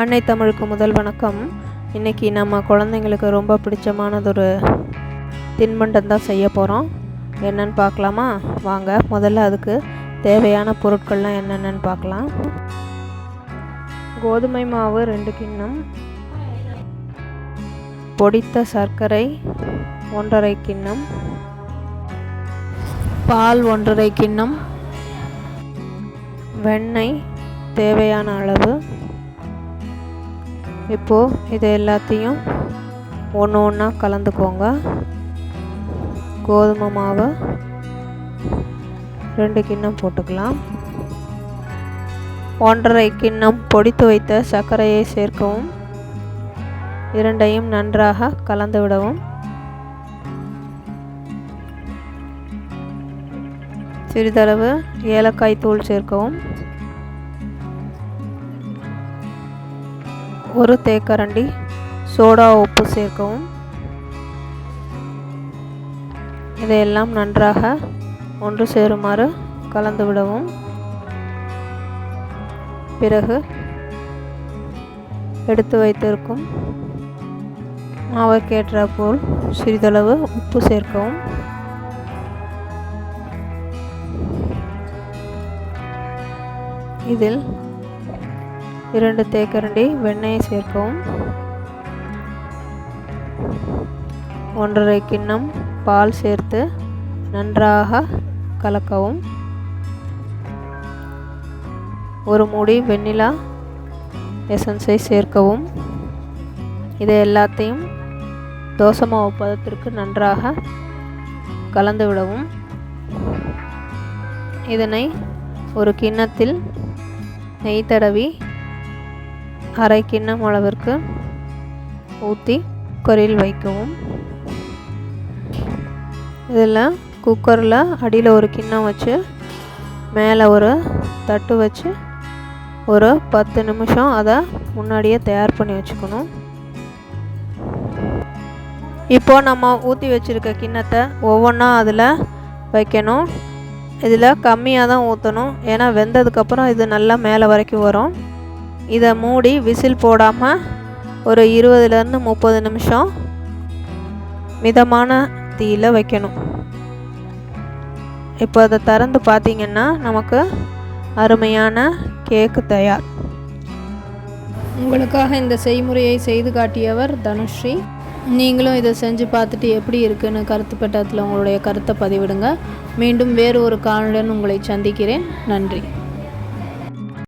அன்னை தமிழுக்கு முதல் வணக்கம். இன்றைக்கி நம்ம குழந்தைங்களுக்கு ரொம்ப பிடிச்சமானதொரு தின்பண்டம் தான் செய்ய போகிறோம் என்னென்னு பார்க்கலாமா? வாங்க முதல்ல அதுக்கு தேவையான பொருட்கள்லாம் என்னென்னு பார்க்கலாம். கோதுமை மாவு ரெண்டு கிண்ணம். பொடித்த சர்க்கரை ஒன்றரை கிண்ணம். பால் ஒன்றரை கிண்ணம். வெண்ணெய் தேவையான அளவு. இப்போது இது எல்லாத்தையும் ஒன்று ஒன்றா கலந்துக்கோங்க. கோதுமை மாவை ரெண்டு கிண்ணம் போட்டுக்கலாம். ஒன்றரை கிண்ணம் பொடித்து வைத்த சர்க்கரையை சேர்க்கவும் இரண்டையும் நன்றாக கலந்து விடவும். சிறிதளவு ஏலக்காய் தூள் சேர்க்கவும். ஒரு தேக்கரண்டி சோடா உப்பு சேர்க்கவும். இதையெல்லாம் நன்றாக ஒன்று சேருமாறு கலந்து விடவும். பிறகு எடுத்து வைத்திருக்கும் மாவைக்கேற்ற போல் சிறிதளவு உப்பு சேர்க்கவும். இதில் இரண்டு தேக்கரண்டி வெண்ணெயை சேர்க்கவும் ஒன்றரை கிண்ணம் பால் சேர்த்து நன்றாக கலக்கவும். ஒரு மூடி வெண்ணிலா எசன்ஸை சேர்க்கவும். இதை எல்லாத்தையும் தோசை மாவு பதத்திற்கு நன்றாக கலந்து விடவும். இதனை ஒரு கிண்ணத்தில் நெய் தடவி அரை கிண்ணம் அளவிற்கு ஊற்றி குக்கரில் வைக்கவும். இதில் குக்கரில் அடியில் ஒரு கிண்ணம் வச்சு மேலே ஒரு தட்டு வச்சு ஒரு பத்து நிமிஷம் அதை முன்னாடியே தயார் பண்ணி வச்சுக்கணும். இப்போது நம்ம ஊற்றி வச்சுருக்க கிண்ணத்தை ஒவ்வொன்றா அதில் வைக்கணும். இதில் கம்மியாக தான் ஊற்றணும் ஏன்னா வெந்ததுக்கப்புறம் இது நல்லா மேலே வரைக்கும் வரும். இதை மூடி விசில் போடாமல் ஒரு இருபதுலேருந்து முப்பது நிமிஷம் மிதமான தீயில் வைக்கணும். இப்போ அதை திறந்து பார்த்திங்கன்னா நமக்கு அருமையான கேக்கு தயார். உங்களுக்காக இந்த செய்முறையை செய்து காட்டியவர் தனுஸ்ரீ. நீங்களும் இதை செஞ்சு பார்த்துட்டு எப்படி இருக்குன்னு கருத்து பெட்டத்தில் உங்களுடைய கருத்தை பதிவிடுங்க. மீண்டும் வேறு ஒரு காணொலியுடன் உங்களை சந்திக்கிறேன். நன்றி.